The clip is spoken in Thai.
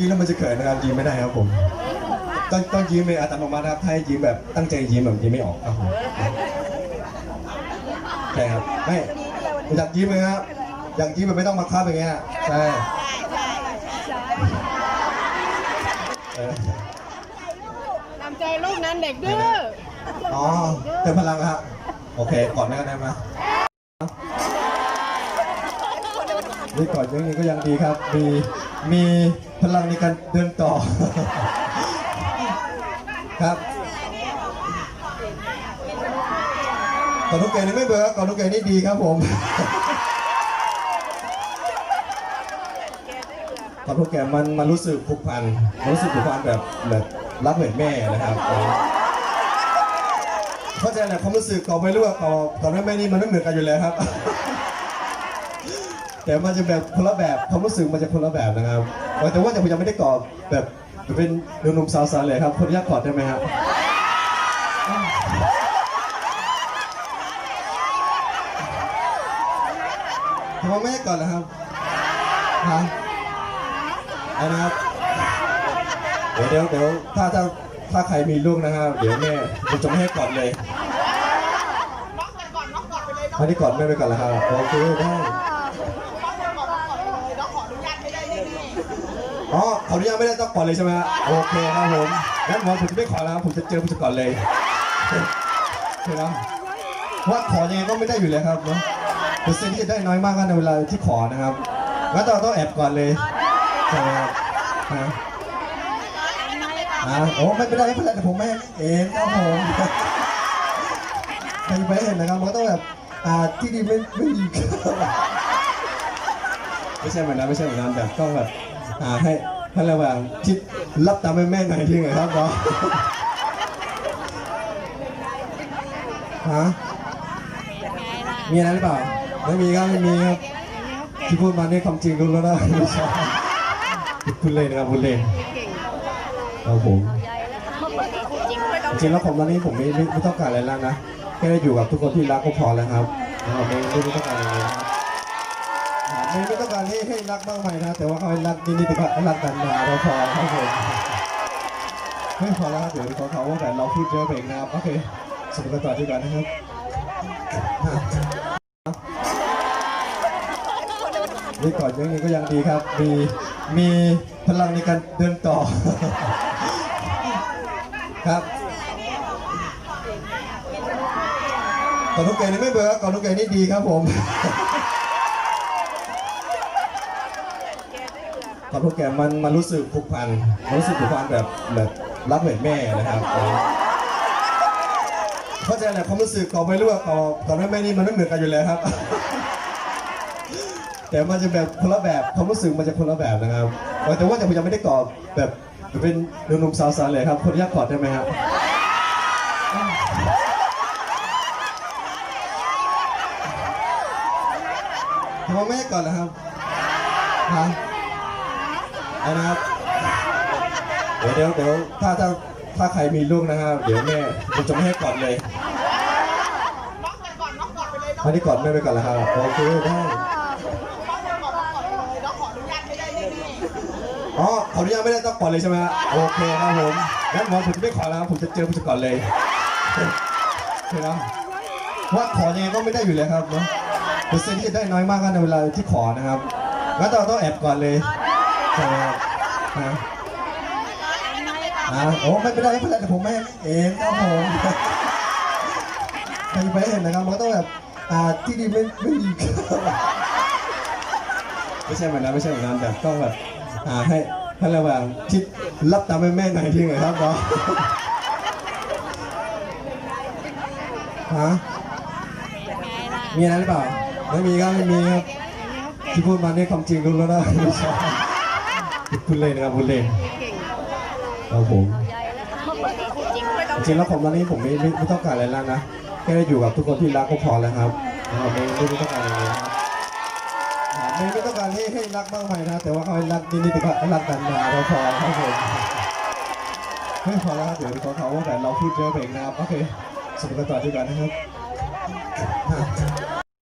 ยิ้มแล้วมันจะเขินนะครับยิ้มไม่ได้ครับผม ต้องต้องยิ้มเป็นอัตโนมัตินะครับถ้าให้ยิ้มแบบตั้งใจยิ้มแบบยิ้มไม่ออกครับผมใช่ครับไม่อยากยิ้มเลยครับอยากยิ้มแบบไม่ต้องมาคับอย่างเงี้ยใช่เออตามใจลูกนั้นเด็กดื้อ อ๋อเติมพลังครับโอเคก่อนได้ได้ไหม นี่ก่อนยังนี้ก็ยังดีครับ มีมีพลังในการเดินต่อ ครับก่อนทุกเกนี่ไม่เบื่อก่อนทุกเกนี่ดีครับผมก่อนทุกเกมมันมันรู้สึกผูกพันมันรู้สึกผูกพันแบบแบบรักเหมือนแม่นะครับเข้าใจแหละความรู้สึกก่อนไม่รู้ว่าก่อนก่อนแม่แม่นี่มันไม่เหมือนกันอยู่แล้วครับ แต่มันจะแบบคนละแบบความรู้สึกมันจะคนละแบบนะครับ แต่ว่าจะผมยังไม่ได้กอดแบบเป็นหนุ่มๆสาวๆเลยครับคนอยากกอดได้ไหมครับทำไมไม่ให้กอดล่ะครับฮะอะไรนะครับเดี๋ยวเดี๋ยวเดี๋ยวถ้าถ้าถ้าใครมีลูกนะครับ เดี๋ยวแม่ผมจะไม่ให้กอดเลยไม่ได้กอดแม่ไปก่อนแล้วครับโอเคได้ อ๋อขออนุญาตไม่ได้ต้องก่อนเลยใช่ไหมฮะโอเคครับผมงั้นผมผมจะไม่ขอแล้วครับผมจะเจอผู้จัดก่อนเลยใช่ไหมว่าขอยังไงก็ไม่ได้อยู่แล้วครับเนาะเปอร์เซ็นต์ที่จะได้น้อยมากในเวลาที่ขอนะครับงั้นเราต้องแอบก่อนเลยใช่ไหมครับฮะอ่าโอ้ไม่เป็นไรไม่เป็นไรแต่ผมไม่เองครับผมใครไปเห็นนะครับมันก็ต้องแบบอ่าที่ดีไม่ไม่ดีไม่ใช่เหมือนนั้นไม่ใช่เหมือนนั้นแบบต้องแบบ อ่าให้ให้ระหว่างคิดรับตามแม่แม่หน่อยทีไงครับเนาะฮะมีอะไรหรือเปล่าไม่มีครับไม่มีครับที่พูดมาเนี่ยความจริงรู้แล้วนะไม่ใช่คุณเล่นนะครับคุณเล่นครับผมจริงแล้วผมตอนนี้ผมไม่ไม่ต้องการอะไรแล้วนะแค่ได้อยู่กับทุกคนที่รักก็พอแล้วครับไม่ไม่ไม่ต้องการอะไร ไม่ไม่ต้องการให้ให้รักมากมายนะ แต่ว่าเขาให้รักนิดๆแต่ก็รักกันนาเราพอครับผมไม่พอแล้วเดี๋ยวขอเขาว่าแบบเราพูดเยอะไปอีกนะครับโอเคสรุปกันต่อดีกว่านะครับนี่ก่อนยังนี้ก็ยังดีครับ มีมีพลังในการเดินต่อ ครับก่อนทุกเกมนี่ไม่เบื่อก่อนทุกเกมนี่ดีครับผม ตอนพวกแกมันมันรู้สึกผูกพันมันรู้สึกผูกพันแบบแบบรักเหมือนแม่นะครับเข้าใจแหละความรู้สึกก่อนไม่รู้ว่าก่อนก่อแม่แม่นี่มันไม่เหมือนกันอยู่แล้วครับ แต่มันจะแบบคนละแบบความรู้สึกมันจะคนละแบบนะครับแต่ว่าแต่ผมยังไม่ได้กอดแบบเป็นหนุ่มสาวๆเลยครับคนยากกอดได้ไหมครับทำไมไม่ให้กอดล่ะครับฮะ นะครับ เดี๋ยวเดี๋ยวเดี๋ยวถ้าถ้าถ้าใครมีลูกนะครับ เดี๋ยวแม่ผมจะไม่ให้กอดเลยไม่ได้กอดแม่ไปก่อนแล้วครับโอเคได้อ๋อขออนุญาตไม่ได้ต้องกอดเลยใช่ไหมฮะโอเคครับผมงั้นผมผมจะไม่ขอแล้วครับผมจะเจอผู้จัดก่อนเลยใช่ไหมว่าขอยังไงก็ไม่ได้อยู่แล้วครับเนาะเปอร์เซ็นต์ที่จะได้น้อยมากในเวลาที่ขอนะครับงั้นเราต้องแอบก่อนเลย อ่าโอ้ไม่เป็นไรไม่เป็นไรแต่ผมไม่เองครับผมใครไปเห็นนะครับมันก็ต้องแบบอ่าที่ดีไม่ไม่ดีไม่ใช่เหมือนนั้นไม่ใช่เหมือนนั้นแบบต้องแบบอ่าให้ให้ระว่างคิดรับตามแม่แม่หน่อยทีไงครับเนาะฮะมีอะไรหรือเปล่าไม่มีครับไม่มีครับที่พูดมาเนี่ยความจริงรู้แล้วนะ คุณเล่นนะครับคุณเล่นครับผมจริงๆแล้วผมตอนนี้ผมไม่ไม่ต้องการอะไรแล้วนะแค่อยู่กับทุกคนที่รักก็พอแล้วครับไม่ไม่ต้องการอะไรเลยครับไม่ไม่ต้องการให้ให้รักมากมายนะ แต่ว่าเขาให้รักนิดๆแต่ก็รักกันนาเราพอครับผมไม่พอแล้วครับเดี๋ยวขอเขาว่าแบบเราพูดเยอะไปนะครับโอเคสรุกันต่อดีกว่านะครับ